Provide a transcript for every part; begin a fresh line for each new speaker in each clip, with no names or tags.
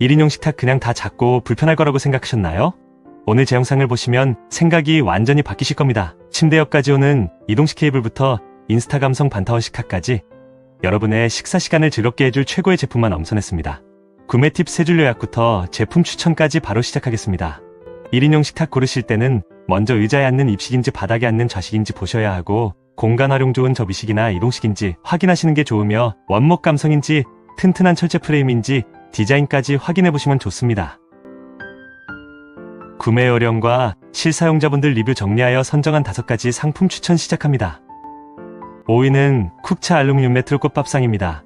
1인용 식탁 그냥 다 작고 불편할 거라고 생각하셨나요? 오늘 제 영상을 보시면 생각이 완전히 바뀌실 겁니다. 침대 옆까지 오는 이동식 케이블부터 인스타 감성 반타원 식탁까지 여러분의 식사 시간을 즐겁게 해줄 최고의 제품만 엄선했습니다. 구매 팁 세 줄 요약부터 제품 추천까지 바로 시작하겠습니다. 1인용 식탁 고르실 때는 먼저 의자에 앉는 입식인지 바닥에 앉는 좌식인지 보셔야 하고 공간 활용 좋은 접이식이나 이동식인지 확인하시는 게 좋으며 원목 감성인지 튼튼한 철제 프레임인지 디자인까지 확인해 보시면 좋습니다. 구매 요령과 실사용자분들 리뷰 정리하여 선정한 다섯 가지 상품 추천 시작합니다. 5위는 쿡차 알루미늄 매트로 꽃밥상입니다.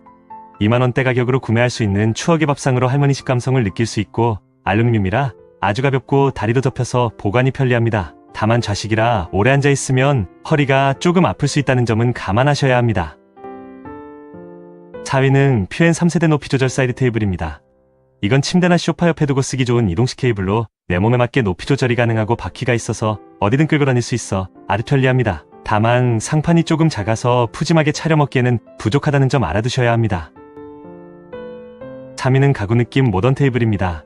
2만원대 가격으로 구매할 수 있는 추억의 밥상으로 할머니식 감성을 느낄 수 있고 알루미늄이라 아주 가볍고 다리도 접혀서 보관이 편리합니다. 다만 좌식이라 오래 앉아 있으면 허리가 조금 아플 수 있다는 점은 감안하셔야 합니다. 4위는 퓨엔 3세대 높이 조절 사이드 테이블입니다. 이건 침대나 소파 옆에 두고 쓰기 좋은 이동식 케이블로 내 몸에 맞게 높이 조절이 가능하고 바퀴가 있어서 어디든 끌고 다닐 수 있어 아주 편리합니다. 다만 상판이 조금 작아서 푸짐하게 차려 먹기에는 부족하다는 점 알아두셔야 합니다. 3위는 가구 느낌 모던 테이블입니다.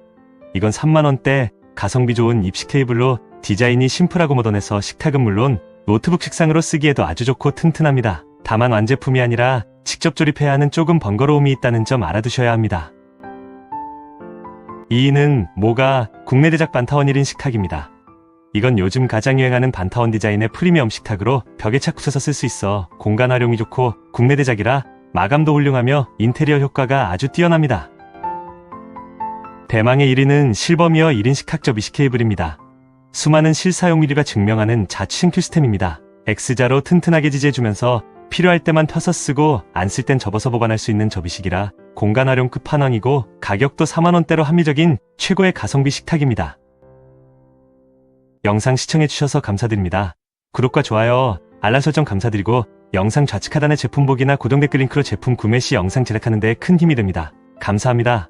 이건 3만원대 가성비 좋은 입식 테이블로 디자인이 심플하고 모던해서 식탁은 물론 노트북 식상으로 쓰기에도 아주 좋고 튼튼합니다. 다만 완제품이 아니라 직접 조립해야 하는 조금 번거로움이 있다는 점 알아두셔야 합니다. 2위는 모가 국내 대작 반타원 1인 식탁입니다. 이건 요즘 가장 유행하는 반타원 디자인의 프리미엄 식탁으로 벽에 착붙여서 쓸 수 있어 공간 활용이 좋고 국내 대작이라 마감도 훌륭하며 인테리어 효과가 아주 뛰어납니다. 대망의 1위는 실버미어 1인 식탁접 이식 케이블입니다. 수많은 실사용 미류가 증명하는 자취형 큐스템입니다. X자로 튼튼하게 지지해주면서 필요할 때만 펴서 쓰고 안 쓸 땐 접어서 보관할 수 있는 접이식이라 공간 활용 끝판왕이고 가격도 4만원대로 합리적인 최고의 가성비 식탁입니다. 영상 시청해주셔서 감사드립니다. 구독과 좋아요, 알람 설정 감사드리고 영상 좌측 하단의 제품 보기나 고정 댓글 링크로 제품 구매 시 영상 제작하는 데 큰 힘이 됩니다. 감사합니다.